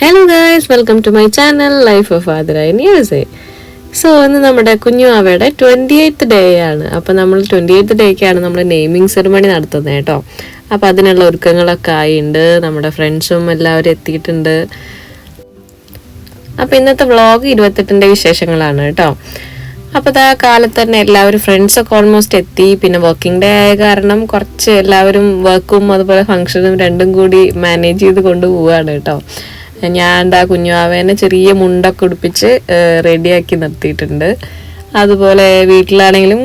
Hello guys welcome to my channel life of Aadhara I news so ഇന്ന് നമ്മുടെ കുഞ്ഞു അവയുടെ ട്വന്റി എയ്ത്ത് ഡേ ആണ്. അപ്പോൾ നമ്മൾ ട്വന്റി എയ്ത്ത് ഡേക്കാണ് നമ്മൾ നെയിമിംഗ് സെറിമണി നടത്തുന്നത് കേട്ടോ. അപ്പോൾ അതിനുള്ള ഒരുക്കങ്ങളൊക്കെ ആയിട്ടുണ്ട് നമ്മുടെ ഫ്രണ്ട്സും എല്ലാവരും എത്തിയിട്ടുണ്ട്. അപ്പോൾ ഇന്നത്തെ വ്ളോഗ് ഇരുപത്തെട്ടിന്റെ വിശേഷങ്ങളാണ് കേട്ടോ. അപ്പോൾ ആ കാലത്ത് തന്നെ എല്ലാവരും ഫ്രണ്ട്സൊക്കെ ഓൾമോസ്റ്റ് എത്തി. പിന്നെ വർക്കിംഗ് ഡേ ആയ കാരണം കുറച്ച് എല്ലാവരും വർക്കും അതുപോലെ ഫംഗ്ഷനും രണ്ടും കൂടി മാനേജ് ചെയ്ത് കൊണ്ടുപോവാണ് കേട്ടോ. ഞാൻ എന്താ കുഞ്ഞുവാവേനെ ചെറിയ മുണ്ടൊക്കെ ഉടുപ്പിച്ച് റെഡിയാക്കി നിർത്തിയിട്ടുണ്ട്. അതുപോലെ വീട്ടിലാണെങ്കിലും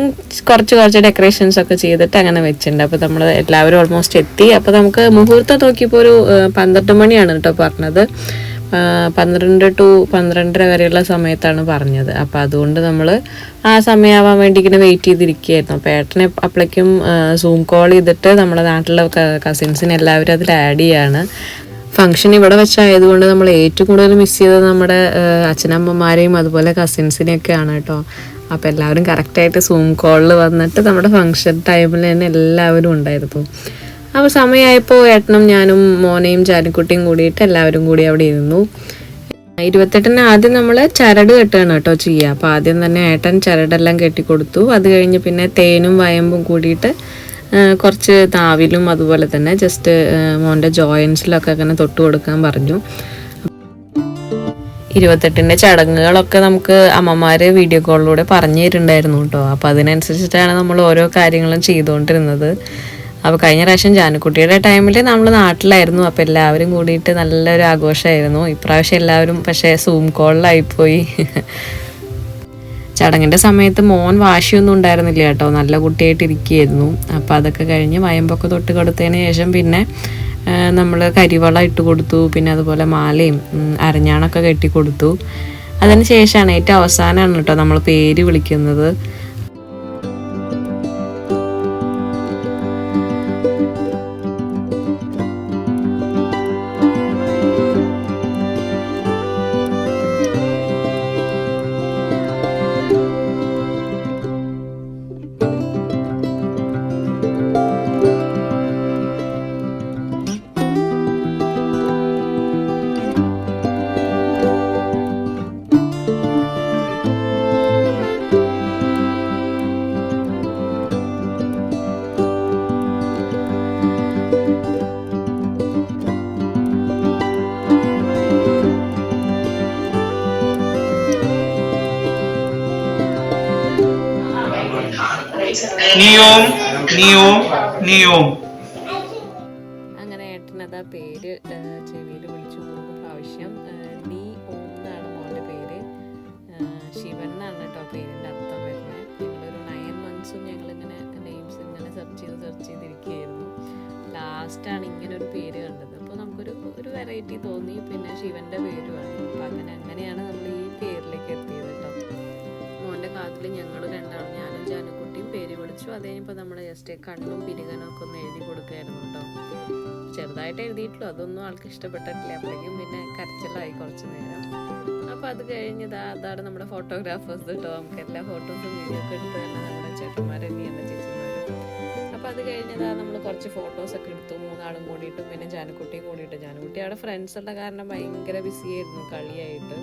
കുറച്ച് കുറച്ച് ഡെക്കറേഷൻസ് ഒക്കെ ചെയ്തിട്ട് അങ്ങനെ വെച്ചിട്ടുണ്ട്. അപ്പോൾ നമ്മൾ എല്ലാവരും ഓൾമോസ്റ്റ് എത്തി. അപ്പോൾ നമുക്ക് മുഹൂർത്തം നോക്കിയപ്പോൾ ഒരു പന്ത്രണ്ട് മണിയാണ് കേട്ടോ പറഞ്ഞത്. പന്ത്രണ്ട് ടു പന്ത്രണ്ടര വരെയുള്ള സമയത്താണ് പറഞ്ഞത്. അപ്പോൾ അതുകൊണ്ട് നമ്മൾ ആ സമയമാവാൻ വേണ്ടി ഇങ്ങനെ വെയിറ്റ് ചെയ്തിരിക്കുകയായിരുന്നു. അപ്പോൾ ഏട്ടനെ അപ്പോഴേക്കും സൂം കോൾ ചെയ്തിട്ട് നമ്മുടെ നാട്ടിലെ കസിൻസിനെ എല്ലാവരും അതിൽ ആഡ് ചെയ്യാണ്. ഫംഗ്ഷൻ ഇവിടെ വെച്ചായതുകൊണ്ട് നമ്മൾ ഏറ്റവും കൂടുതൽ മിസ് ചെയ്തത് നമ്മുടെ അച്ഛനമ്മമാരെയും അതുപോലെ കസിൻസിനെയൊക്കെയാണ് കേട്ടോ. അപ്പോൾ എല്ലാവരും കറക്റ്റായിട്ട് സൂം കോളിൽ വന്നിട്ട് നമ്മുടെ ഫംഗ്ഷൻ ടൈമിൽ തന്നെ എല്ലാവരും ഉണ്ടായിരുന്നു. അപ്പോൾ സമയമായപ്പോൾ ഏട്ടനും ഞാനും മോനെയും ചാരിക്കുട്ടിയും കൂടിയിട്ട് എല്ലാവരും കൂടി അവിടെ ഇരുന്നു. ഇരുപത്തെട്ടിന് ആദ്യം നമ്മൾ ചരട് കെട്ടുകയാണ് കേട്ടോ ചെയ്യുക അപ്പോൾ ആദ്യം തന്നെ ഏട്ടൻ ചരടെല്ലാം കെട്ടിക്കൊടുത്തു. അത് കഴിഞ്ഞ് പിന്നെ തേനും വയമ്പും കൂടിയിട്ട് കുറച്ച് താവിലും അതുപോലെ തന്നെ ജസ്റ്റ് മോന്റെ ജോയിൻസിലൊക്കെ അങ്ങനെ തൊട്ട് കൊടുക്കാൻ പറഞ്ഞു. ഇരുപത്തെട്ടിന്റെ ചടങ്ങുകളൊക്കെ നമുക്ക് അമ്മമാർ വീഡിയോ കോളിലൂടെ പറഞ്ഞു തരുന്നുണ്ടായിരുന്നു കേട്ടോ. അപ്പോൾ അതിനനുസരിച്ചിട്ടാണ് നമ്മൾ ഓരോ കാര്യങ്ങളും ചെയ്തുകൊണ്ടിരുന്നത്. അപ്പോൾ കഴിഞ്ഞ പ്രാവശ്യം ജാനക്കുട്ടിയുടെ ടൈമിൽ നമ്മൾ നാട്ടിലായിരുന്നു. അപ്പോൾ എല്ലാവരും കൂടിയിട്ട് നല്ലൊരു ആഘോഷമായിരുന്നു. ഇപ്രാവശ്യം എല്ലാവരും പക്ഷേ സൂം കോളിലായിപ്പോയി ചടങ്ങിന്റെ സമയത്ത് മോൻ വാശിയൊന്നും ഉണ്ടായിരുന്നില്ല കേട്ടോ. നല്ല കുട്ടിയായിട്ട് ഇരിക്കുകയായിരുന്നു. അപ്പോൾ അതൊക്കെ കഴിഞ്ഞ് വയമ്പൊക്കെ തൊട്ട് കൊടുത്തതിന് ശേഷം പിന്നെ നമ്മൾ കരിവള ഇട്ട് കൊടുത്തു. പിന്നെ അതുപോലെ മാലയും അരഞ്ഞാണൊക്കെ കെട്ടി കൊടുത്തു. അതിന് ശേഷമാണ് ഏറ്റവും അവസാനമാണ് കേട്ടോ നമ്മൾ പേര് വിളിക്കുന്നത്. നിയോം നിയോം നിയോം. അങ്ങനെ ഏട്ടനതാ പേര് ചെവിയിൽ വിളിച്ചു മൂന്ന് പ്രാവശ്യം. നീ ഓം എന്നാണ് മോന്റെ പേര്. ശിവൻ എന്നാണ് കേട്ടോ പേരിന്റെ അർത്ഥം വരുന്നത്. ഞങ്ങളൊരു നയൻ മന്ത്സും ഞങ്ങളിങ്ങനെ നെയിംസ് ഇങ്ങനെ സെർച്ച് ചെയ്ത് സെർച്ച് ചെയ്തിരിക്കുകയായിരുന്നു. ലാസ്റ്റാണ് ഇങ്ങനെ ഒരു പേര് കണ്ടത്. അപ്പോൾ നമുക്കൊരു ഒരു വെറൈറ്റി തോന്നി. പിന്നെ ശിവന്റെ പേരുമാണ്. അപ്പോൾ അങ്ങനെ അങ്ങനെയാണ് നമ്മൾ ഈ പേരിലേക്ക് എത്തിയത് കേട്ടോ. മോന്റെ കാതിൽ ഞങ്ങൾ രണ്ടാളും ഞാനും ജാനക്കുട്ടിയും പേര് വിളിച്ചു. അത് കഴിഞ്ഞപ്പോൾ നമ്മൾ ജസ്റ്റ് കണ്ണും പിരികനും ഒക്കെ ഒന്ന് എഴുതി കൊടുക്കുകയായിരുന്നു കേട്ടോ ചെറുതായിട്ട് എഴുതിയിട്ടുള്ളൂ. അതൊന്നും ആൾക്ക് ഇഷ്ടപ്പെട്ടിട്ടില്ല. അപ്പോഴേക്കും പിന്നെ കരച്ചിലായി കുറച്ച് നേരം. അപ്പോൾ അത് കഴിഞ്ഞ് അതാണ് നമ്മുടെ ഫോട്ടോഗ്രാഫേഴ്സ് കേട്ടോ നമുക്ക് എല്ലാ ഫോട്ടോസും വീഡിയോ ഒക്കെ എടുത്ത് തന്നെ നമ്മുടെ ചേട്ടന്മാരെന്നെയാണ് ചേച്ചി. അപ്പോൾ അത് കഴിഞ്ഞതാ നമ്മൾ കുറച്ച് ഫോട്ടോസൊക്കെ എടുത്തു. മൂന്നാളും കൂടിയിട്ട് പിന്നെ ജാനക്കുട്ടിയും കൂടിയിട്ട്. ജാനക്കുട്ടി അവിടെ ഫ്രണ്ട്സ് ഉള്ള കാരണം ഭയങ്കര ബിസി ആയിരുന്നു കളിയായിട്ട്.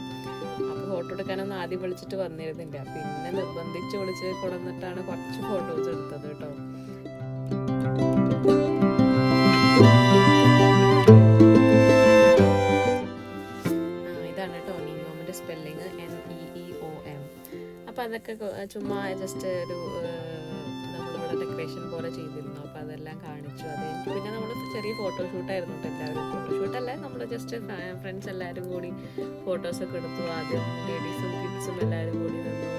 അപ്പോൾ ഫോട്ടോ എടുക്കാനൊന്നും ആദ്യം വിളിച്ചിട്ട് വന്നിരുന്നില്ല. പിന്നെ നിർബന്ധിച്ച് വിളിച്ച് കൊണ്ടുവന്നിട്ടാണ് കുറച്ച് ഫോട്ടോസ് എടുത്തത് കേട്ടോ. ഇതാണ് ഒ എം അപ്പോൾ അതൊക്കെ ചുമ്മാ ജസ്റ്റ് ഒരു ഡെക്കറേഷൻ പോലെ ചെയ്തിരുന്നു. അപ്പോൾ അതെല്ലാം കാണിച്ചു. അത് പിന്നെ നമ്മൾ ചെറിയ ഫോട്ടോഷൂട്ടായിരുന്നു കേട്ടോ എല്ലാവരും. ഫോട്ടോഷൂട്ടല്ല നമ്മൾ ജസ്റ്റ് ഫ്രണ്ട്സ് എല്ലാവരും കൂടി ഫോട്ടോസൊക്കെ എടുത്തു. ആദ്യം ലേഡീസും കിഡ്സും എല്ലാവരും കൂടി നിന്നു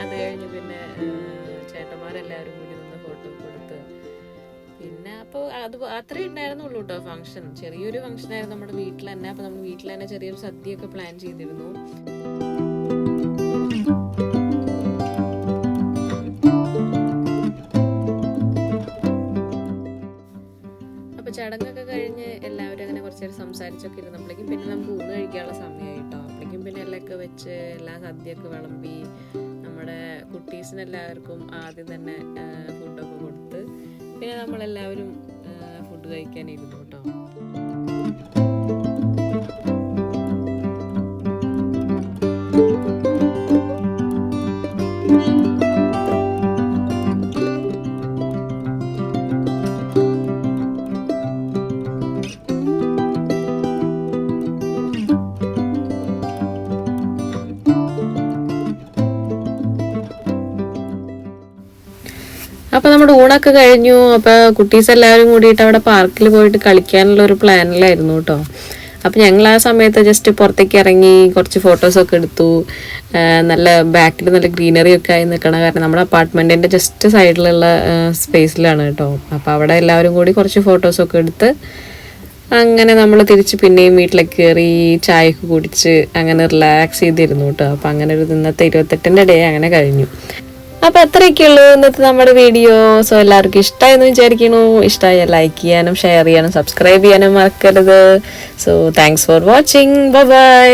അത് കഴിഞ്ഞ് പിന്നെ ചേട്ടന്മാരെല്ലാവരും കൂടി നിന്ന് ഫോട്ടോ കൊടുത്ത് പിന്നെ അപ്പോൾ അത് അത്രേ ഉണ്ടായിരുന്നുള്ളൂ കേട്ടോ ഫംഗ്ഷൻ ചെറിയൊരു ഫംഗ്ഷൻ ആയിരുന്നു നമ്മുടെ വീട്ടിൽ തന്നെ. അപ്പോൾ നമ്മൾ വീട്ടിൽ തന്നെ ചെറിയൊരു സദ്യയൊക്കെ പ്ലാൻ ചെയ്തിരുന്നു. കുറച്ച് നേരം സംസാരിച്ചൊക്കെ ഇരുന്നപ്പോഴേക്കും പിന്നെ നമുക്ക് ഊണ് കഴിക്കാനുള്ള സമയമായി കേട്ടോ അപ്പോഴേക്കും പിന്നെ എല്ലാമൊക്കെ വെച്ച് എല്ലാ സദ്യയൊക്കെ വിളമ്പി നമ്മുടെ കുട്ടീസിനെല്ലാവർക്കും ആദ്യം തന്നെ ഫുഡൊക്കെ കൊടുത്ത് പിന്നെ നമ്മളെല്ലാവരും ഫുഡ് കഴിക്കാനിരുന്നു കേട്ടോ. അപ്പൊ നമ്മുടെ ഊണൊക്കെ കഴിഞ്ഞു. അപ്പൊ കുട്ടീസ് എല്ലാവരും കൂടിയിട്ട് അവിടെ പാർക്കിൽ പോയിട്ട് കളിക്കാനുള്ള ഒരു പ്ലാനിലായിരുന്നു കേട്ടോ. അപ്പൊ ഞങ്ങൾ ആ സമയത്ത് ജസ്റ്റ് പുറത്തേക്ക് ഇറങ്ങി കുറച്ച് ഫോട്ടോസ് ഒക്കെ എടുത്തു. നല്ല ബാക്കിൽ നല്ല ഗ്രീനറി ഒക്കെ ആയി നിൽക്കണം കാരണം നമ്മുടെ അപ്പാർട്ട്മെന്റിന്റെ ജസ്റ്റ് സൈഡിലുള്ള സ്പേസിലാണ് കേട്ടോ. അപ്പൊ അവിടെ എല്ലാവരും കൂടി കുറച്ച് ഫോട്ടോസ് ഒക്കെ എടുത്ത് അങ്ങനെ നമ്മൾ തിരിച്ച് പിന്നെയും വീട്ടിലേക്ക് കയറി ചായയൊക്കെ കുടിച്ച് അങ്ങനെ റിലാക്സ് ചെയ്തിരുന്നു കേട്ടോ. അപ്പം അങ്ങനെ ഒരു ഇന്നത്തെ ഇരുപത്തെട്ടിന്റെ ഡേ അങ്ങനെ കഴിഞ്ഞു. അപ്പം അത്രയൊക്കെയുള്ളൂ ഇന്നത്തെ നമ്മുടെ വീഡിയോ സോ എല്ലാവർക്കും ഇഷ്ടമായെന്ന് വിചാരിക്കുന്നു. ഇഷ്ടമായ ലൈക്ക് ചെയ്യാനും ഷെയർ ചെയ്യാനും സബ്സ്ക്രൈബ് ചെയ്യാനും മറക്കരുത്. So thanks for watching bye